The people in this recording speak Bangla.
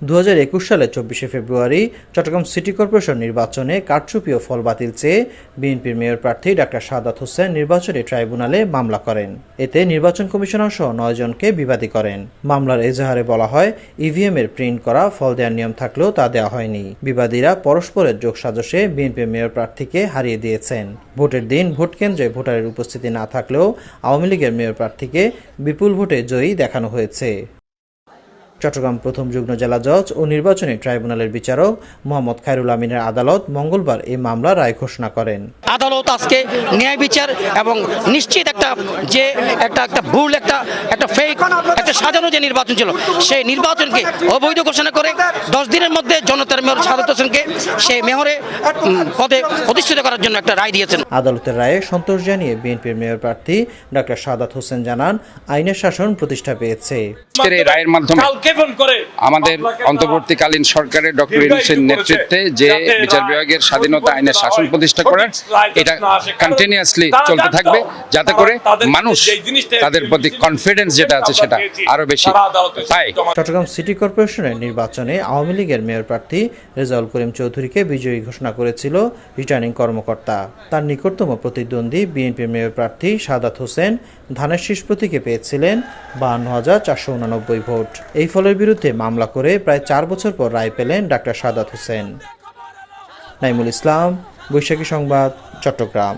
দু সালের চব্বিশে ফেব্রুয়ারি চট্টগ্রাম সিটি কর্পোরেশন নির্বাচনে কারচুপি ফল বাতিল চেয়ে বিএনপির মেয়র প্রার্থী ডাক্তার সাদাত হোসেন নির্বাচনী ট্রাইব্যুনালে মামলা করেন। এতে নির্বাচন কমিশনার সহ নয় জনকে বিবাদী করেন। মামলার এজাহারে বলা হয় ইভিএম এর প্রিন্ট করা, ফল দেওয়ার নিয়ম থাকলেও তা দেওয়া হয়নি। বিবাদীরা পরস্পরের যোগসাজশে বিএনপির মেয়র প্রার্থীকে হারিয়ে দিয়েছেন। ভোটের দিন ভোট কেন্দ্রে ভোটারের উপস্থিতি না থাকলেও আওয়ামী লীগের মেয়র প্রার্থীকে বিপুল ভোটে জয়ী দেখানো হয়েছে। চট্টগ্রাম প্রথম যুগ্ম জেলা জজ ও নির্বাচনী ট্রাইব্যুনালের বিচারক মোহাম্মদ খায়রুল আমিনের আদালত মঙ্গলবার এই মামলা রায় ঘোষণা করেন। আদালত আজকে ন্যায় বিচার এবং নিশ্চিত একটা যে একটা একটা ভুল একটা একটা ফেক একটা সাজানো যে নির্বাচন ছিল সেই নির্বাচনকে অবৈধ ঘোষণা করে দশ দিনের মধ্যে জনতার মেয়র সাদত হোসেনকে সেই মেয়রে পদে প্রতিষ্ঠিত করার জন্য একটা রায় দিয়েছেন। আদালতের রায়ে সন্তোষ জানিয়ে বিএনপির মেয়র প্রার্থী ডাক্তার সাদাত হোসেন জানান আইনের শাসন প্রতিষ্ঠা পেয়েছে। আজকের এই রায়ের মাধ্যমে আমাদের অন্তর্বর্তীকালীন সরকারের ডক্টর ইউনুসের নেতৃত্বে যে বিচার বিভাগের স্বাধীনতা আইনের শাসন প্রতিষ্ঠা করার এটা কন্টিনিউয়াসলি চলতে থাকবে যাতে করে মানুষ তাদের প্রতি কনফিডেন্স যেটা আছে সেটা আরও বেশি পায় চট্টগ্রাম সিটি কর্পোরেশনের নির্বাচনে আওয়ামী লীগের মেয়র প্রার্থী রেজাউল করিম চৌধুরীকে বিজয়ী ঘোষণা করেছিল রিটার্নিং কর্মকর্তা। তার নিকটতম প্রতিদ্বন্দ্বী বিএনপির মেয়র প্রার্থী সাদাত হোসেন ধানের শীষ প্রতীকে পেয়েছিলেন বাহান্ন হাজার চারশো উনানব্বই ভোট। এই ফলের বিরুদ্ধে মামলা করে প্রায় চার বছর পর রায় পেলেন ডাক্তার সাদাত হোসেন। নাইমুল ইসলাম, বৈশাখী সংবাদ, চট্টগ্রাম।